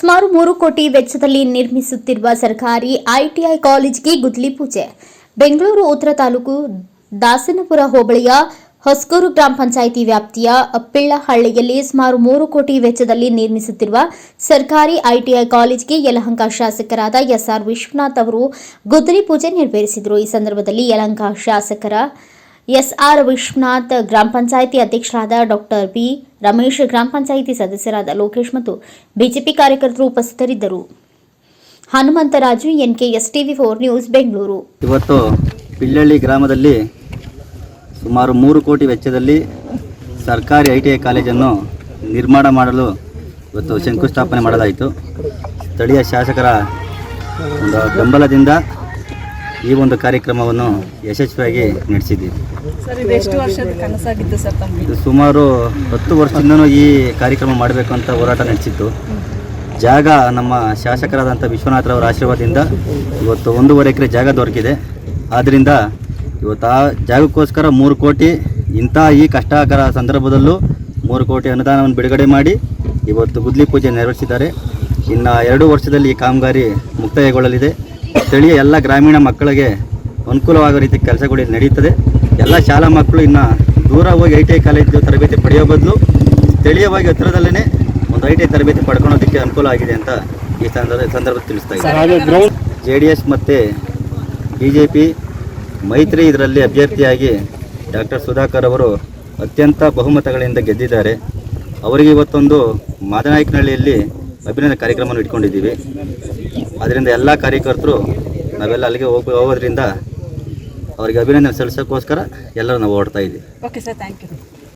ಸುಮಾರು ಮೂರು ಕೋಟಿ ವೆಚ್ಚದಲ್ಲಿ ನಿರ್ಮಿಸುತ್ತಿರುವ ಸರ್ಕಾರಿ ಐಟಿಐ ಕಾಲೇಜಿಗೆ ಗುದ್ಲಿ ಪೂಜೆ. ಬೆಂಗಳೂರು ಉತ್ತರ ತಾಲೂಕು ದಾಸನಪುರ ಹೋಬಳಿಯ ಹೊಸಗೂರು ಗ್ರಾಮ ಪಂಚಾಯಿತಿ ವ್ಯಾಪ್ತಿಯ ಅಪ್ಪಿಳ್ಳಹಳ್ಳಿಯಲ್ಲಿ ಸುಮಾರು ಮೂರು ಕೋಟಿ ವೆಚ್ಚದಲ್ಲಿ ನಿರ್ಮಿಸುತ್ತಿರುವ ಸರ್ಕಾರಿ ಐಟಿಐ ಕಾಲೇಜಿಗೆ ಯಲಹಂಕ ಶಾಸಕರಾದ ಎಸ್ಆರ್ ವಿಶ್ವನಾಥ್ ಅವರು ಗುದ್ದಲಿ ಪೂಜೆ ನೆರವೇರಿಸಿದರು. ಈ ಸಂದರ್ಭದಲ್ಲಿ ಯಲಹಂಕ ಶಾಸಕರ ಎಸ್ಆರ್ ವಿಶ್ವನಾಥ್ ಗ್ರಾಮ ಪಂಚಾಯಿತಿ ಅಧ್ಯಕ್ಷರಾದ ಡಾಕ್ಟರ್ ಬಿ ರಮೇಶ್ ಗ್ರಾಮ ಪಂಚಾಯಿತಿ ಸದಸ್ಯರಾದ ಲೋಕೇಶ್ ಮತ್ತು ಬಿಜೆಪಿ ಕಾರ್ಯಕರ್ತರು ಉಪಸ್ಥಿತರಿದ್ದರು. Hanumantharaju NKS TV four news, Bengaluru. ಇವತ್ತು ಪಿಳ್ಳಳ್ಳಿ ಗ್ರಾಮದಲ್ಲಿ ಸುಮಾರು ಮೂರು ಕೋಟಿ ವೆಚ್ಚದಲ್ಲಿ ಸರ್ಕಾರಿ ಐ ಟಿ ಐ ಕಾಲೇಜನ್ನು ನಿರ್ಮಾಣ ಮಾಡಲು ಇವತ್ತು ಶಂಕುಸ್ಥಾಪನೆ ಮಾಡಲಾಯಿತು. ಸ್ಥಳೀಯ ಶಾಸಕರ ಒಂದು ಬೆಂಬಲದಿಂದ ಈ ಒಂದು ಕಾರ್ಯಕ್ರಮವನ್ನು ಯಶಸ್ವಿಯಾಗಿ ನಡೆಸಿದ್ದೀವಿ. ಸುಮಾರು ಹತ್ತು ವರ್ಷದಿಂದ ಈ ಕಾರ್ಯಕ್ರಮ ಮಾಡಬೇಕು ಅಂತ ಹೋರಾಟ ನಡೆಸಿತ್ತು. ಜಾಗ ನಮ್ಮ ಶಾಸಕರಾದಂಥ ವಿಶ್ವನಾಥರವರ ಆಶೀರ್ವಾದದಿಂದ ಇವತ್ತು ಒಂದೂವರೆ ಎಕರೆ ಜಾಗ ದೊರಕಿದೆ. ಆದ್ದರಿಂದ ಇವತ್ತು ಆ ಜಾಗಕ್ಕೋಸ್ಕರ ಮೂರು ಕೋಟಿ ಇಂಥ ಈ ಕಷ್ಟಕರ ಸಂದರ್ಭದಲ್ಲೂ ಮೂರು ಕೋಟಿ ಅನುದಾನವನ್ನು ಬಿಡುಗಡೆ ಮಾಡಿ ಇವತ್ತು ಗುದ್ಲಿ ಪೂಜೆ ನೆರವೇರಿಸಿದ್ದಾರೆ. ಇನ್ನು ಎರಡು ವರ್ಷದಲ್ಲಿ ಈ ಕಾಮಗಾರಿ ಮುಕ್ತಾಯಗೊಳ್ಳಲಿದೆ. ಸ್ಥಳೀಯ ಎಲ್ಲ ಗ್ರಾಮೀಣ ಮಕ್ಕಳಿಗೆ ಅನುಕೂಲವಾಗೋ ರೀತಿ ಕೆಲಸಗಳು ಇಲ್ಲಿ ನಡೀತದೆ. ಎಲ್ಲ ಶಾಲಾ ಮಕ್ಕಳು ಇನ್ನು ದೂರ ಹೋಗಿ ಐ ಟಿ ಐ ಕಾಲೇಜು ತರಬೇತಿ ಪಡೆಯೋ ಬದಲು ಸ್ಥಳೀಯವಾಗಿ ಹತ್ತಿರದಲ್ಲೇ ಒಂದು ಐ ಟಿ ಐ ತರಬೇತಿ ಪಡ್ಕೊಳೋದಕ್ಕೆ ಅನುಕೂಲ ಆಗಿದೆ ಅಂತ ಈ ಸಂದರ್ಭ ಸಂದರ್ಭದಲ್ಲಿ ತಿಳಿಸ್ತಾ ಇದ್ದಾರೆ ಜೆ ಡಿ ಎಸ್ ಮತ್ತು ಬಿ ಜೆ ಪಿ ಮೈತ್ರಿ ಇದರಲ್ಲಿ ಅಭ್ಯರ್ಥಿಯಾಗಿ ಡಾಕ್ಟರ್ ಸುಧಾಕರ್ ಅವರು ಅತ್ಯಂತ ಬಹುಮತಗಳಿಂದ ಗೆದ್ದಿದ್ದಾರೆ. ಅವರಿಗೆ ಇವತ್ತೊಂದು ಮಾದನಾಯಕನಹಳ್ಳಿಯಲ್ಲಿ ಅಭಿನಂದನೆ ಕಾರ್ಯಕ್ರಮವನ್ನು ಇಟ್ಕೊಂಡಿದ್ದೀವಿ. ಅದರಿಂದ ಎಲ್ಲ ಕಾರ್ಯಕರ್ತರು ನಾವೆಲ್ಲ ಅಲ್ಲಿಗೆ ಹೋಗಿ ಹೋಗೋದ್ರಿಂದ ಅವರಿಗೆ ಅಭಿನಂದನೆ ಸಲ್ಲಿಸೋಕ್ಕೋಸ್ಕರ ಎಲ್ಲರೂ ನಾವು ಓಡ್ತಾ ಇದ್ದೀವಿ. Okay sir thank you